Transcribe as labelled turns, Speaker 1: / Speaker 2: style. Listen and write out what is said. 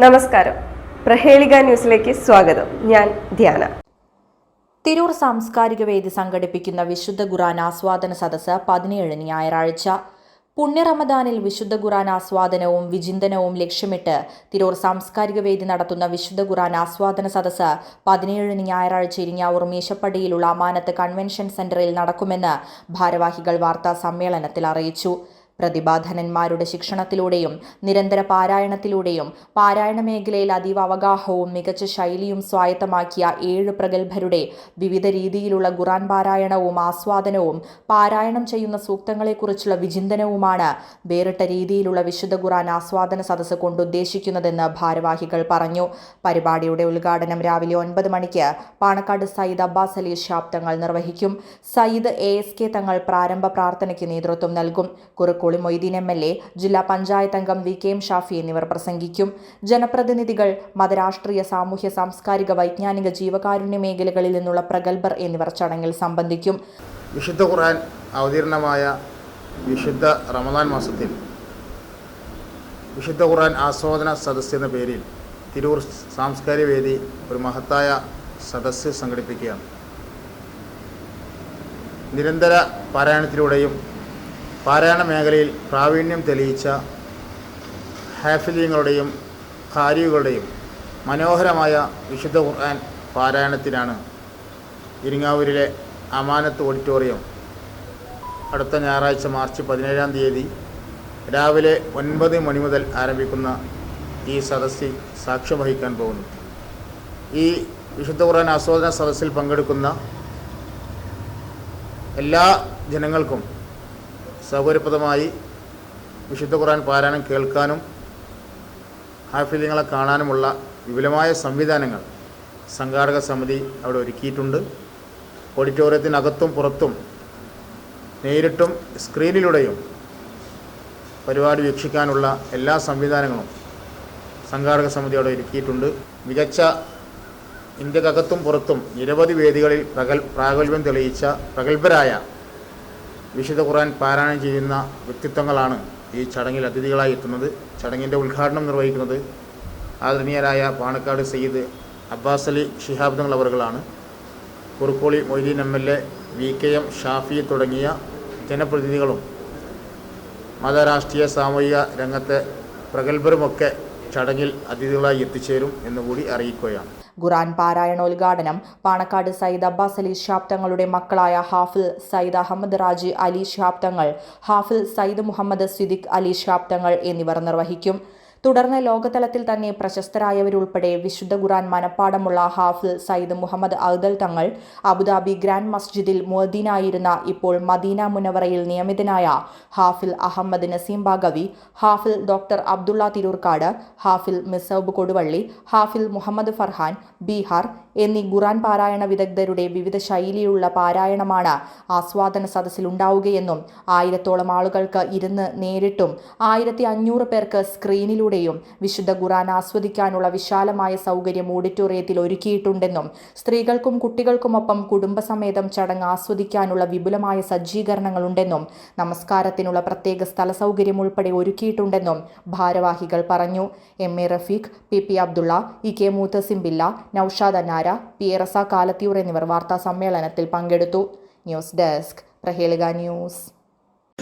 Speaker 1: നമസ്കാരം. പ്രഹേളിക ന്യൂസിലേക്ക് സ്വാഗതം. ഞാൻ ധ്യാന.
Speaker 2: തിരൂർ സാംസ്കാരിക വേദി സംഘടിപ്പിക്കുന്ന വിശുദ്ധ ഖുറാൻ ആസ്വാദന സദസ് പതിനേഴിന് ഞായറാഴ്ച. പുണ്യറമദാനിൽ വിശുദ്ധ ഖുറാൻ ആസ്വാദനവും വിചിന്തനവും ലക്ഷ്യമിട്ട് തിരൂർ സാംസ്കാരിക വേദി നടത്തുന്ന വിശുദ്ധ ഖുറാൻ ആസ്വാദന സദസ് പതിനേഴിന് ഞായറാഴ്ച ഇരിങ്ങാവൂർ മീശപ്പടിയിലുള്ള അമാനത്ത് കൺവെൻഷൻ സെന്ററിൽ നടക്കുമെന്ന് ഭാരവാഹികൾ വാർത്താ സമ്മേളനത്തിൽ അറിയിച്ചു. പ്രതിഭാധനന്മാരുടെ ശിക്ഷണത്തിലൂടെയും നിരന്തര പാരായണത്തിലൂടെയും പാരായണ മേഖലയിൽ അതീവ അവഗാഹവും മികച്ച ശൈലിയും സ്വായത്തമാക്കിയ ഏഴ് പ്രഗത്ഭരുടെ വിവിധ രീതിയിലുള്ള ഖുറാൻ പാരായണവും ആസ്വാദനവും പാരായണം ചെയ്യുന്ന സൂക്തങ്ങളെക്കുറിച്ചുള്ള വിചിന്തനവുമാണ് വേറിട്ട രീതിയിലുള്ള വിശുദ്ധ ഖുറാൻ ആസ്വാദന സദസ്സ് കൊണ്ടുദ്ദേശിക്കുന്നതെന്ന് ഭാരവാഹികൾ പറഞ്ഞു. പരിപാടിയുടെ ഉദ്ഘാടനം രാവിലെ ഒൻപത് മണിക്ക് പാണക്കാട് സയ്യിദ് അബ്ബാസ് അലി ഷാബ് തങ്ങൾ നിർവഹിക്കും. സയ്യിദ് എ എസ് കെ തങ്ങൾ പ്രാരംഭ പ്രാർത്ഥനയ്ക്ക് നേതൃത്വം നൽകും. Kurukkoli Moideen M L A ജില്ലാ പഞ്ചായത്ത് അംഗം വി കെ എം ഷാഫി എന്നിവർ പ്രസംഗിക്കും. ജനപ്രതിനിധികൾ മതരാഷ്ട്രീയ സാമൂഹ്യ സാംസ്കാരിക വൈജ്ഞാനിക ജീവകാരുണ്യ മേഖലകളിൽ നിന്നുള്ള പ്രഗത്ഭർ എന്നിവർ ചടങ്ങിൽ സംബന്ധിക്കും.
Speaker 3: വിശുദ്ധ ഖുർആൻ അവതീർണമായ വിശുദ്ധ റമദാൻ മാസത്തിൽ വിശുദ്ധ ഖുർആൻ ആസ്വാദന സദസ് എന്ന പേരിൽ തിരൂർ സാംസ്കാരിക വേദി ഒരു മഹത്തായ സദസ്സ് സംഘടിപ്പിക്കുകയാണ്. നിരന്തര പാരായണത്തിലൂടെയും പാരായണ മേഖലയിൽ പ്രാവീണ്യം തെളിയിച്ച ഹാഫിലിയങ്ങളുടെയും ഖാരികളുടെയും മനോഹരമായ വിശുദ്ധ ഖുർആൻ പാരായണത്തിനാണ് ഇരിങ്ങാവൂരിലെ അമാനത്ത് ഓഡിറ്റോറിയം അടുത്ത ഞായറാഴ്ച മാർച്ച് പതിനേഴാം തീയതി രാവിലെ ഒൻപത് മണി മുതൽ ആരംഭിക്കുന്ന ഈ സദസ്സിൽ സാക്ഷ്യം വഹിക്കാൻ പോകുന്നു. ഈ വിശുദ്ധ ഖുർആൻ ആസ്വാദന സദസ്സിൽ പങ്കെടുക്കുന്ന എല്ലാ ജനങ്ങൾക്കും സൗകര്യപ്രദമായി വിശുദ്ധ ഖുർആൻ പാരായണം കേൾക്കാനും ഹാഫിലിങ്ങളെ കാണാനുമുള്ള വിപുലമായ സംവിധാനങ്ങൾ സംഘാടക സമിതി അവിടെ ഒരുക്കിയിട്ടുണ്ട്. ഓഡിറ്റോറിയത്തിനകത്തും പുറത്തും നേരിട്ടും സ്ക്രീനിലൂടെയും പരിപാടി വീക്ഷിക്കാനുള്ള എല്ലാ സംവിധാനങ്ങളും സംഘാടക സമിതി അവിടെ ഒരുക്കിയിട്ടുണ്ട്. മികച്ച ഇന്ത്യക്കകത്തും പുറത്തും നിരവധി വേദികളിൽ പ്രഗൽ പ്രാഗൽഭ്യം തെളിയിച്ച പ്രഗത്ഭരായ വിശുദ്ധ ഖുർആൻ പാരായണം ചെയ്യുന്ന വ്യക്തിത്വങ്ങളാണ് ഈ ചടങ്ങിൽ അതിഥികളായി എത്തുന്നത്. ചടങ്ങിന്റെ ഉദ്ഘാടനം നിർവഹിക്കുന്നത് ആദരണീയരായ Panakkad Sayyid Abbas Ali Shihab Thangal Kurukkoli Moideen M L A V K M Shafi തുടങ്ങിയ ജനപ്രതിനിധികളും മതരാഷ്ട്രീയ സാമൂഹിക രംഗത്തെ പ്രഗത്ഭരുമൊക്കെ ചടങ്ങിൽ അതിഥികളായി എത്തിച്ചേരും എന്നുകൂടി അറിയിക്കുകയാണ്.
Speaker 2: ഖുറാൻ പാരായണോദ്ഘാടനം. പാണക്കാട് സയ്യിദ് അബ്ബാസ് അലി ഷാബ് തങ്ങളുടെ മക്കളായ ഹാഫിൽ സയ്യിദ് അഹമ്മദ് റാജി അലി ഷാബ് തങ്ങൾ ഹാഫിൽ സയ്യിദ് മുഹമ്മദ് സിദിഖ് അലി ഷാബ് തങ്ങൾ എന്നിവർ നിർവഹിക്കും. തുടർന്ന് ലോകതലത്തിൽ തന്നെ പ്രശസ്തരായവരുൾപ്പെടെ വിശുദ്ധ ഖുറാൻ മനപ്പാടമുള്ള ഹാഫിൽ സയ്യിദ് മുഹമ്മദ് അഹ്ദൽ തങ്ങൾ അബുദാബി ഗ്രാൻഡ് മസ്ജിദിൽ മുഅദീനായിരുന്ന ഇപ്പോൾ മദീന മുനവറയിൽ നിയമിതനായ ഹാഫിൽ അഹമ്മദ് നസീം ബാഗവി ഹാഫിൽ ഡോക്ടർ അബ്ദുള്ള തിരൂർക്കാട് ഹാഫിൽ മിസൌബ് കൊടുവള്ളി ഹാഫിൽ മുഹമ്മദ് ഫർഹാൻ ബീഹാർ എന്നീ ഖുറാൻ പാരായണ വിദഗ്ധരുടെ വിവിധ ശൈലിയുള്ള പാരായണമാണ് ആസ്വാദന സദസ്സിൽ ഉണ്ടാവുകയെന്നും ആയിരത്തോളം ആളുകൾക്ക് ഇരുന്ന് നേരിട്ടും ആയിരത്തി അഞ്ഞൂറ് പേർക്ക് സ്ക്രീനിലൂടെയും വിശുദ്ധ ഖുറാൻ ആസ്വദിക്കാനുള്ള വിശാലമായ സൗകര്യം ഓഡിറ്റോറിയത്തിൽ ഒരുക്കിയിട്ടുണ്ടെന്നും സ്ത്രീകൾക്കും കുട്ടികൾക്കുമൊപ്പം കുടുംബസമേതം ചടങ്ങ് ആസ്വദിക്കാനുള്ള വിപുലമായ സജ്ജീകരണങ്ങളുണ്ടെന്നും നമസ്കാരത്തിനുള്ള പ്രത്യേക സ്ഥല സൗകര്യം ഉൾപ്പെടെ ഒരുക്കിയിട്ടുണ്ടെന്നും ഭാരവാഹികൾ പറഞ്ഞു. M. A. Rafeeq P. P. Abdullah E. K. Moothasim Billa Noushad Annara P. A. Raza Kalathiyur എന്നിവർ വാർത്താ സമ്മേളനത്തിൽ പങ്കെടുത്തു. News desk Prahelika news.